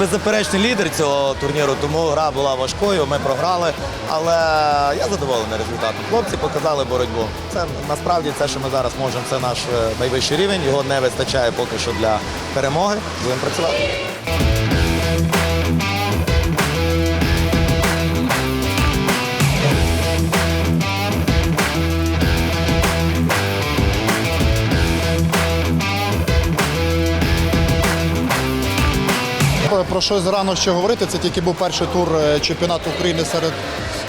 беззаперечний лідер цього турніру, тому гра була важкою. Ми програли. Але я задоволений результатом. Хлопці показали боротьбу. Це насправді це, що ми зараз можемо, це наш е, найвищий рівень. Його не вистачає поки що для перемоги. Будемо працювати. Про щось рано ще говорити. Це тільки був перший тур е, чемпіонату України серед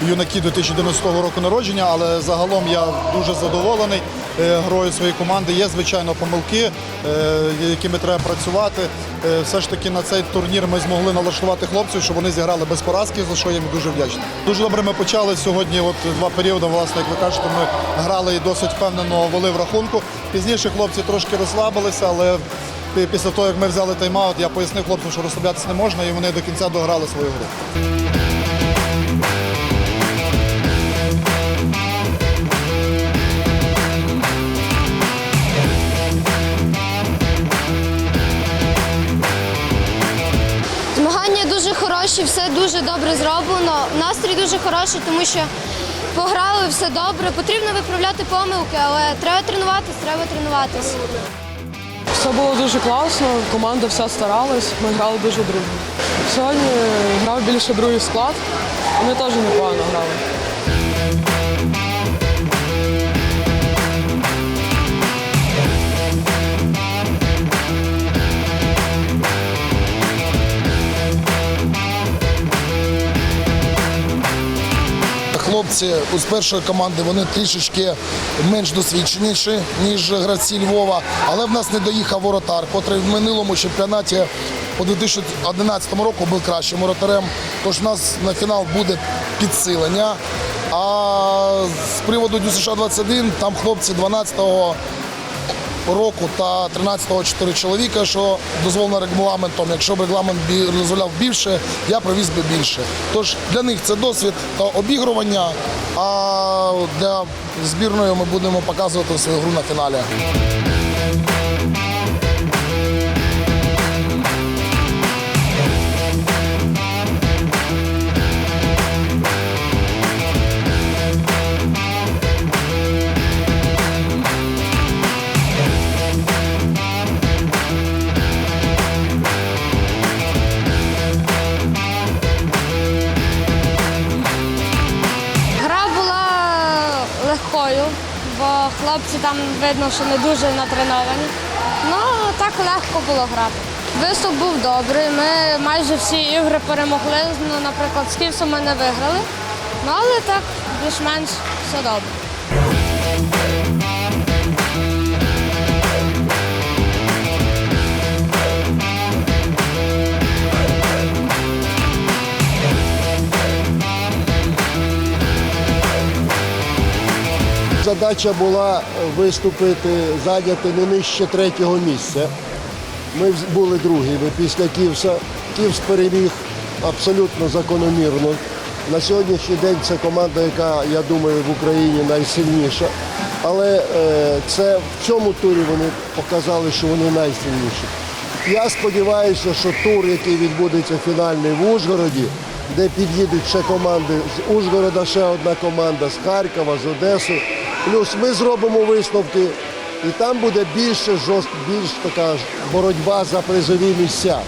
юнаків 2090 року народження, але загалом я дуже задоволений е, грою своєї команди. Є, звичайно, помилки, е, якими треба працювати. Все ж таки на цей турнір ми змогли налаштувати хлопців, щоб вони зіграли без поразки, за що я їм дуже вдячний. Дуже добре ми почали сьогодні. От два періоди, власне, як ви кажете, ми грали і досить впевнено вели в рахунку. Пізніше хлопці трошки розслабилися, але Пі- Після того, як ми взяли тайм-аут, я пояснив хлопцям, що розслаблятися не можна, і вони до кінця дограли свою гру. Змагання дуже хороші, все дуже добре зроблено. Настрій дуже хороший, тому що пограли все добре. Потрібно виправляти помилки, але треба тренуватись, треба тренуватись. Все було дуже класно, команда вся старалась, ми грали дуже дружно. Сьогодні грав більше другий склад, вони теж непогано грали. Хлопці з першої команди вони трішечки менш досвідченіші, ніж гравці Львова, але в нас не доїхав воротар, котрий в минулому чемпіонаті у 2011 року був кращим воротарем. Тож у нас на фінал буде підсилення. А з приводу ДЮСШ 21 там хлопці 12-го року та 13-го 4 чоловіка, що дозволено регламентом. Якщо б регламент дозволяв більше, я привіз би більше. Тож для них це досвід та обігрування, а для збірної ми будемо показувати свою гру на фіналі. Легкою, бо хлопці там видно, що не дуже натреновані. Ну, так легко було грати. Виступ був добрий. Ми майже всі ігри перемогли. Ну, наприклад, з Ківсом ми не виграли. Ну, але так, більш-менш все добре. Задача була виступити, зайняти не нижче третього місця. Ми були другими після Ківса. Ківс переміг абсолютно закономірно. На сьогоднішній день це команда, яка, я думаю, в Україні найсильніша. Але е, це в цьому турі вони показали, що вони найсильніші. Я сподіваюся, що тур, який відбудеться фінальний в Ужгороді, де під'їдуть ще команди з Ужгорода, ще одна команда з Харкова, з Одеси. Плюс ми зробимо висновки, і там буде більше жорст, більш така боротьба за призові місця.